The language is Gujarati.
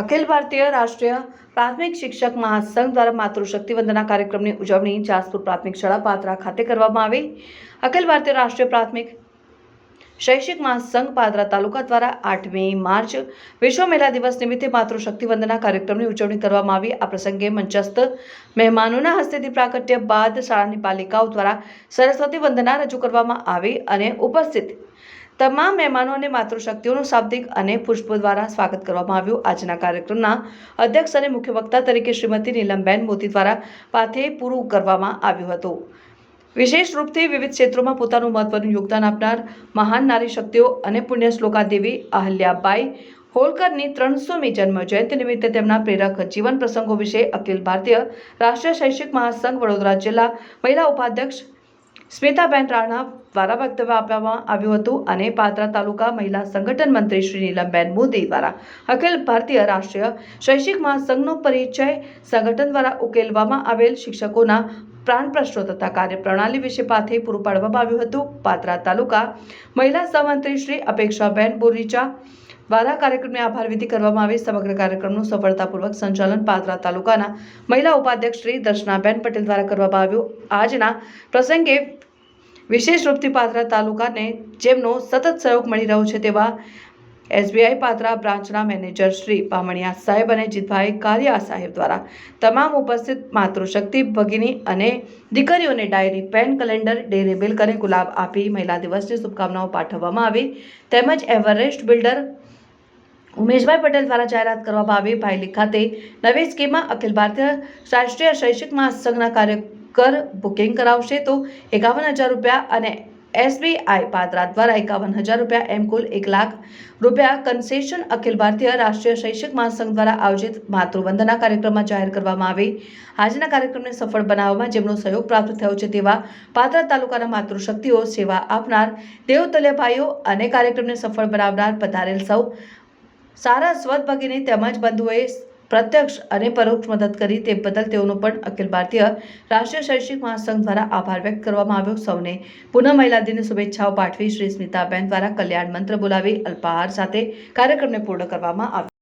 અખિલ ભારતીય રાષ્ટ્રીય પ્રાથમિક શિક્ષક મહાસંઘ દ્વારા માતૃશક્તિ વંદના કાર્યક્રમની ઉજવણી જાસપુર પ્રાથમિક શાળા પાત્રા ખાતે કરવામાં આવી. અખિલ ભારતીય રાષ્ટ્રીય પ્રાથમિક શૈક્ષિક મહાસંઘ પાદરા તાલુકા દ્વારા આઠમી માર્ચ વિશ્વ મહિલા દિવસ નિમિત્તે માતૃશક્તિ વંદના કાર્યક્રમની ઉજવણી કરવામાં આવી. આ પ્રસંગે મંચસ્થ મહેમાનોના હસ્તેથી પ્રાકટ્ય બાદ શાળાની પાલિકાઓ દ્વારા સરસ્વતી વંદના રજૂ કરવામાં આવી અને ઉપસ્થિત તમામ મહેમાનો અને માતૃશક્તિઓનું શાબ્દિક અને પુષ્પો દ્વારા સ્વાગત કરવામાં આવ્યું. આજના કાર્યક્રમના અધ્યક્ષ અને મુખ્ય વક્તા તરીકે શ્રીમતી નીલમબેન મોતી દ્વારા પાથે પૂરું કરવામાં આવ્યું હતું. વિશેષ રૂપથી વિવિધ ક્ષેત્રોમાં પોતાનું મહત્વનું યોગદાન આપનાર મહાન નારી શક્તિઓ અને પુણ્ય શ્લોકા દેવી અહલ્યાબાઈ હોલકરની ત્રણસોમી જન્મ જયંતિ નિમિત્તે તેમના પ્રેરક જીવન પ્રસંગો વિશે અખિલ ભારતીય રાષ્ટ્રીય શૈક્ષિક મહાસંઘ વડોદરા જિલ્લા મહિલા ઉપાધ્યક્ષ સ્મિતાબેન રાણા દ્વારા વક્તવ્ય આપવામાં આવ્યું હતું અને પાત્રા તાલુકા મહિલા સંગઠન મંત્રી શ્રી નીલમબેન મોદી દ્વારા અખિલ ભારતીય રાષ્ટ્રીય શૈક્ષિક મહાસંઘનો પરિચય સંગઠન દ્વારા ઉકેલવામાં આવેલ શિક્ષકોના પ્રાણ પ્રશ્નો તથા કાર્યપ્રણાલી વિશે પાથે પૂરું પાડવામાં આવ્યું હતું. પાત્રા તાલુકા મહિલા સહમંત્રી શ્રી અપેક્ષાબેન બોરીચા દ્વારા કાર્યક્રમને આભાર વિધિ કરવામાં આવી. સમગ્ર કાર્યક્રમનું સફળતાપૂર્વક સંચાલન પાદરા તાલુકાના મહિલા ઉપાધ્યક્ષ શ્રી દર્શનાબેન પટેલ દ્વારા કરવામાં આવ્યું. આજના પ્રસંગે વિશેષ રૂપથી પાદરા તાલુકાને જેમનો સતત સહયોગ મળી રહ્યો છે તેવા એસબીઆઈ પાત્રા બ્રાન્ચના મેનેજર શ્રી પામણિયા સાહેબ અને જીતભાઈ કારિયા સાહેબ દ્વારા તમામ ઉપસ્થિત માતૃશક્તિ ભગિની અને દીકરીઓને diary, pen, calendar, dairy milk અને ગુલાબ આપી મહિલા દિવસની શુભકામનાઓ પાઠવવામાં આવી. તેમજ એવરેસ્ટ બિલ્ડર ઉમેશભાઈ પટેલ દ્વારા જાહેરાત કરવામાં આવી ભાયલી ખાતે નવી સ્કીમમાં અખિલ ભારતીય રાષ્ટ્રીય શૈક્ષિક મહાસંઘના કાર્યકર બુકિંગ કરાવશે તો એકાવન હજાર રૂપિયા અને એસબીઆઈ પાત્રા દ્વારા એકાવન હજાર રૂપિયા એમ કુલ એક લાખ રૂપિયા કન્સેશન અખિલ ભારતીય રાષ્ટ્રીય શૈક્ષિક મહાસંઘ દ્વારા આયોજિત માતૃવંદના કાર્યક્રમમાં જાહેર કરવામાં આવી. આજના કાર્યક્રમને સફળ બનાવવામાં જેમનો સહયોગ પ્રાપ્ત થયો છે તેવા પાત્રા તાલુકાના માતૃશક્તિઓ સેવા આપનાર દેવતલ્યભાઈઓ અને કાર્યક્રમને સફળ બનાવનાર પધારેલ સૌ સારા સ્વતભગીની તેમજ બંધુઓએ પ્રત્યક્ષ અને પરોક્ષ મદદ કરી તે બદલ તેઓનો પણ અખિલ ભારતીય રાષ્ટ્રીય શૈક્ષિક મહાસંઘ દ્વારા આભાર વ્યક્ત કરવામાં આવ્યો. સૌને પુનઃ મહિલા દિનની શુભેચ્છાઓ પાઠવી શ્રી સ્મિતાબેન દ્વારા કલ્યાણ મંત્ર બોલાવી અલ્પાહાર સાથે કાર્યક્રમને પૂર્ણ કરવામાં આવ્યો.